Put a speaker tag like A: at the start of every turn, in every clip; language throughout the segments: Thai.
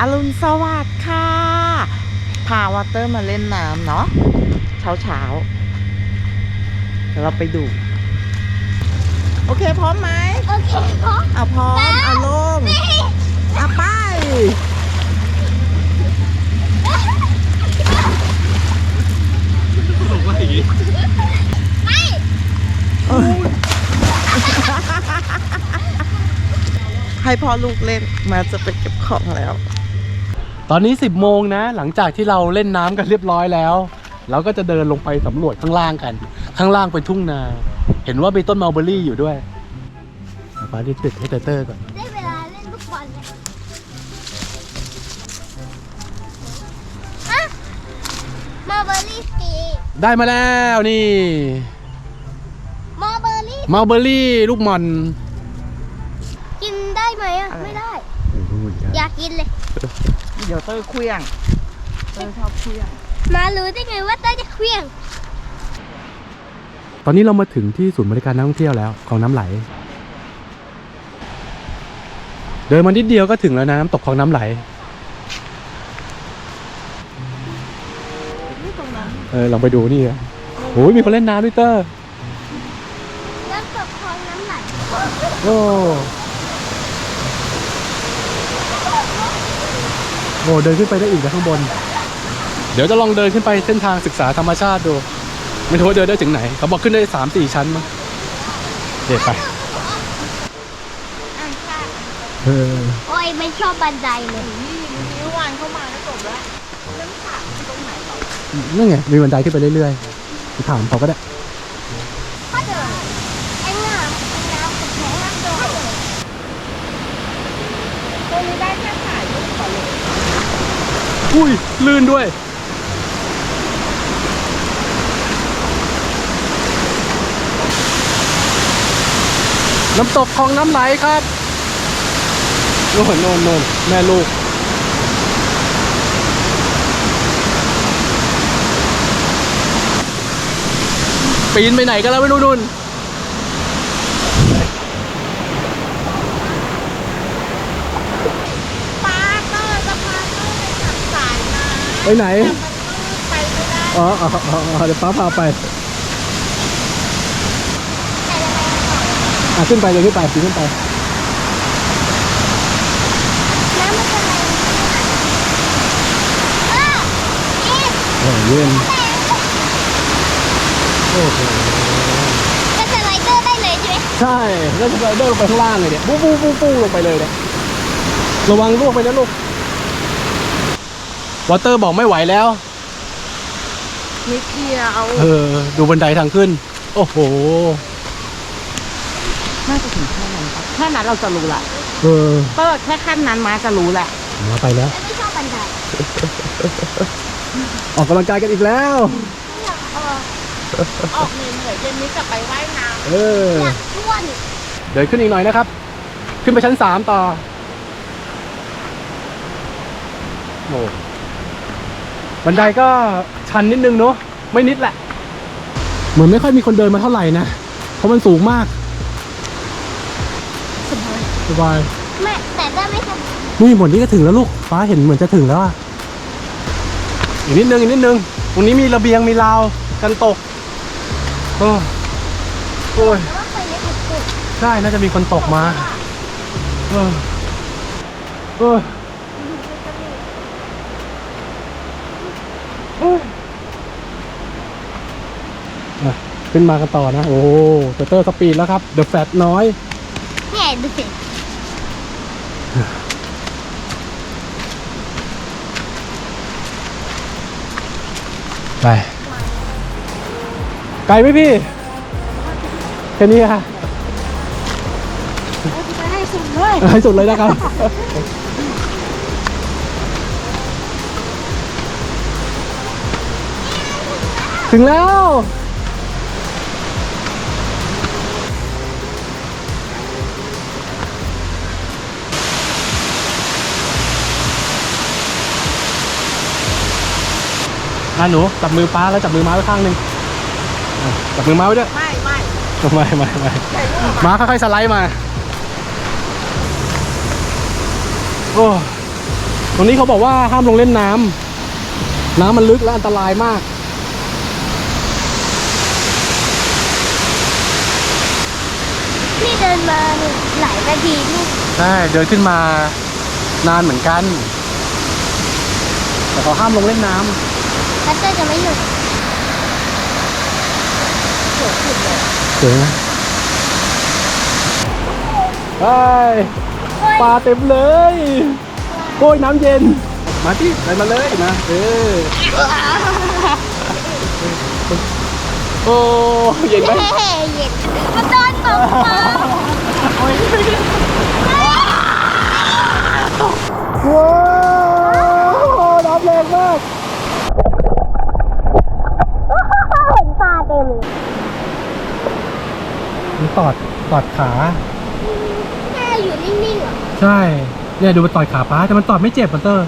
A: อรุณสวัสดิ์ค่ะ พาวอเตอร์มาเล่นน้ำเนาะเช้าเช้าๆเดี๋ยวเราไปดู โอเคพร้อมไหม
B: โอเคพร้อม
A: เอาพร้อมเอาลงเอาไป
B: ไม่
A: ให้พ่อลูกเล่นมาจะไปเก็บของแล้ว
C: ตอนนี้ 10 โมงนะ หลังจากที่เราเล่นน้ำกันเรียบร้อยแล้ว เราก็จะเดินลงไปสำรวจข้างล่างกัน ข้างล่างเป็นทุ่งนา เห็นว่ามีต้นมัลเบอรี่อยู่ด้วยป้าดิติดให้เตอร์เตอร์ก่อน
B: ได้เวลาเล่นลูกบอลแล้วอะมาเบอร์รี่สกี
C: ได้มาแล้วนี่
B: มาเบอร์รี่
C: มัลเบอรี่ลูกหมอน
B: กินได้ไหมอะ
A: อะไร
B: ไม่ได้ อยากกินเลย
A: เดี๋ยวเตอร์เคลี้ยง เตอร์ชอบเคลี้ยง
B: มารู้ได้ไงว่าเต้ยจะเคลี้ยง
C: ตอนนี้เรามาถึงที่ศูนย์บริการนักท่องเที่ยวแล้วของน้ำไหล เดินมานิดเดียวก็ถึงแล้วนะน้ำตกของน้ำไหลเออลองไปดูนี่อะโอ้ยมีคนเล่นน้ำด้วยเตอร์
B: น้ำตกคลองน้ำไหล
C: โอ้ โหเดินขึ้นไปได้อีกนะข้างบน เดี๋ยวจะลองเดินขึ้นไปเส้นทางศึกษาธรรมชาติดู ไม่รู้ว่าเดินได้ถึงไหน เขาบอกขึ้นได้สามสี่ชั้นมั้งเดี๋ยวไป
B: อะค่ะ
C: เออ
B: โอ้ยไม่ชอบบันไดเลย
A: นี่นิ้ววานเข้ามาแล้วจบแล้วเรื่องถามตรงไหนหรอ
C: นั่นไง มีบันไดขึ้นไปเรื่อยๆไปถามเขาก็ได้
B: ก็เดินไอ้น้ำไอ้น้ำกับแข็งน้ำโดน
A: ตรงนี้ได้แค่ถ่ายรูปก่อนเลย
C: อุ้ย ลื่นด้วย น้ำตกคลองน้ำไหลครับโน่นโน่นโน่นแม่ลูกปีนไปไหนกันแล้วไม่รู้นุ่น
A: ป้าเตอร์จะพาเตอร์ไปขับสายนะ
C: ไปไหน
A: ไปไม่ได้
C: อ๋ออ๋ออ๋ออ๋อเดี๋ยวป้าพาไป อะขึ้นไปเลยขึ้นไปปีนขึ้นไป
B: น้ำมันจะไหลเออเอ๊ะ
C: โอ้เย็นโอ้โห
B: ก็สไลเดอร์ได้เลยใช่ไหม
C: ใช่แล้วจะเดินลงไปข้างล่างเลยเนี่ย ปู้ปู้ปู้ปู้ลงไปเลยเนี่ย ระวังล่วงไปนะลูก วอเตอร์บอกไม่ไหวแล้ว
A: นิดเดียว
C: เออ ดูบันไดทางขึ้น โอ้โห
A: น่าจะถึงแค่นั้นปะแค่นั้นเราจะรู้ละ
C: เออ
A: เตอร์แค่ขั้นนั้นมาจะรู้แหละ
C: มาไปแล้ว
B: แต่ไม่ชอบบันได
C: ออกกำลังกายกันอีกแล้ว
B: ไม่อยากเออ
A: ออกเหนื่อยๆเย็นนี้กลับไปว่ายน้
C: เออ
B: อยากอ้วน
C: เดินขึ้นอีกหน่อยนะครับ ขึ้นไปชั้นสามต่อโอ้ บันไดก็ชันนิดนึงเนาะไม่นิดแหละ เหมือนไม่ค่อยมีคนเดินมาเท่าไหร่นะ เพราะมันสูงมาก สบาย
B: แม่แต่ได้ไม่สบาย
C: นี่หมดนี้ก็ถึงแล้วลูก ฟ้าเห็นเหมือนจะถึงแล้วอะอีกนิดนึงอีกนิดนึงตรงนี้มีระเบียงมีราวกันตกโอ้โอ้ย
B: แต่ว่าเคยเล่นถูกถูก
C: ใช่น่าจะมีคนตกมาเออเออ อออะขึ้นมากันต่อนะ โอ้เตเตอร์สปีดแล้วครับ เดอะแฟตน้อย
B: เนี่ยดูสิ
C: ไป ไกลไหมพี่ แค่นี้ค่ะ
B: ไปให้สุดเลย
C: ให้สุดเลยนะครับ ถึงแล้ว อะหนูจับมือป้าแล้วจับมือม้าไว้ข้างหนึ่งอะจับมือม้าไว้ด้วยำ
A: ไม่ไม่
C: ไม่ไม่ไม่
A: ใส่รูป
C: ม้าค่อยๆสไลด์มา โอ้ตรงนี้เขาบอกว่าห้ามลงเล่นน้ำ น้ำมันลึกและอันตรายมาก
B: นี่เดินมาเนี่ยหลายนาทีนี่
C: ใช่เดินขึ้นมานานเหมือนกัน แต่เขาห้ามลงเล่นน้
B: พัตเตอร์จะไม่หยุดำ
C: สวยนะไปปลาเต็มเลยโอ้ยน้ำเย็น มาที่ไปมาเลยมาเออ โอ้เย็นไหม
B: เฮ้เย็นมันโดนตกมา
C: ว้าวน้ำแรงมาก
B: เห็นปลาเต็มเลย
C: มันตอดตอดขา
B: แค่อยู่นิ่งๆเหรอ
C: ใช่เนี่ยดูมันต่อยขาป้าแต่มันตอดไม่เจ็บมันเตอร์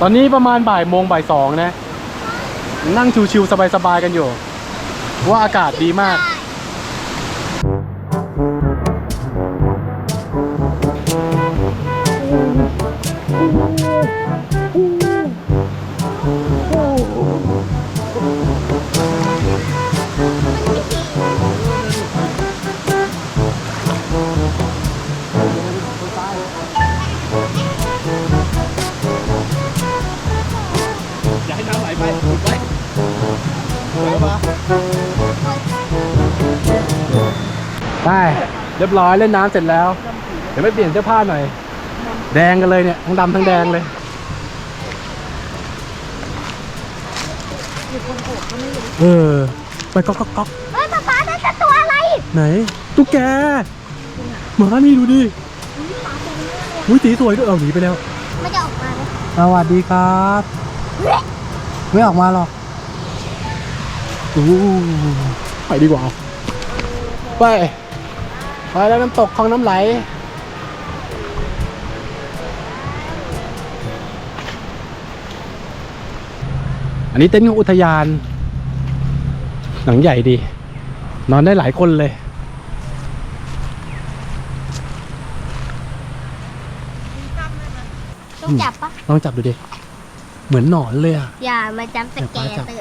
C: ตอนนี้ประมาณบ่ายโมงบ่ายสองนะ นั่งชิวๆสบายๆกันอยู่ ว่าอากาศดีมาก ไปเรียบร้อยเล่นน้ำเสร็จแล้ว เดี๋ยวไปเปลี่ยนเสื้อผ้าหน่อย แดงกันเลยเนี่ยทั้งดำทั้งแดงเลยเออไปก๊อกก๊อกก๊อก
B: เฮ้ยป๊าป๊านั่นจะตัวอะไร
C: ไหนตุ๊กแกหมานี่ดูดิอุ้ยสีสวยด้วยเอาหนีไปแล้ว
B: มันจะออกมาไหม
C: สวัสดีครับ ไม่ออกมาหรอกอู้ไปดีกว่า ไป ไปแล้วน้ำตกคลองน้ำไหล อันนี้เต็นท์ของอุทยานหนังใหญ่ดี นอนได้หลายคนเลย
B: ต้องจับปะ
C: ลองจับดูดิ เหมือนหนอนเลยอะ
B: อย่ามาจำสแกน
C: จับ
B: เต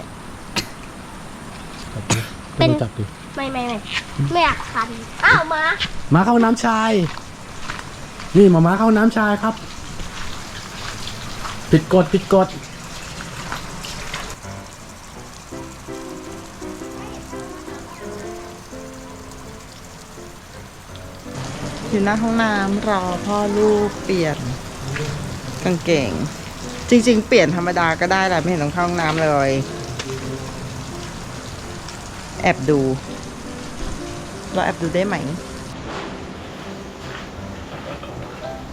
B: อร์
C: จับดิ
B: เป็น
C: ลองจับดิ
B: ไม่ไม่ไม่ไม่อยากคันอ้าวมา
C: มาเข้าน้ำชาย นี่มามาเข้าน้ำชายครับ ผิดกฎผิดกฎ
A: อยู่หน้าห้องน้ำรอพ่อลูกเปลี่ยนกางเกง จริง ๆ เปลี่ยนธรรมดาก็ได้แหละไม่เห็นต้องเข้าห้องน้ำเลย แอบดู เราแอบดูได้ไหม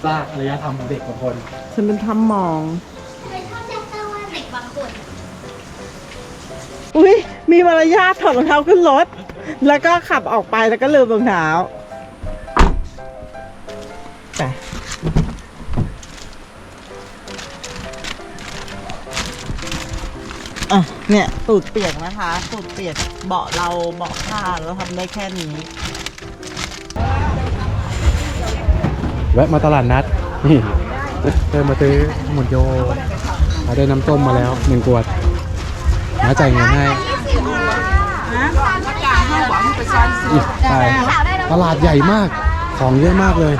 C: ซากระยะทำของเด็กบางคน
A: ฉันเป็นทำมอง
B: เป็นชอบจับเตอร์ว่าเด็กบางคน
A: อุ้ยมีมารยาทถอดรองเท้าขึ้นรถ แล้วก็ขับออกไปแล้วก็ลืมรองเท้า อะเนี่ยตูดเปียกนะคะตูดเปียกเบาะเราเบาะผ้าเราทำได้แค่นี้
C: แวะมาตลาดนัดนี่เดินมาซื้อหมุนโยหาได้น้ำส้มมาแล้วหนึ่งขวดน้าจ่ายเงินให้อีกใช่ตลาดใหญ่มาก ของเยอะมากเลย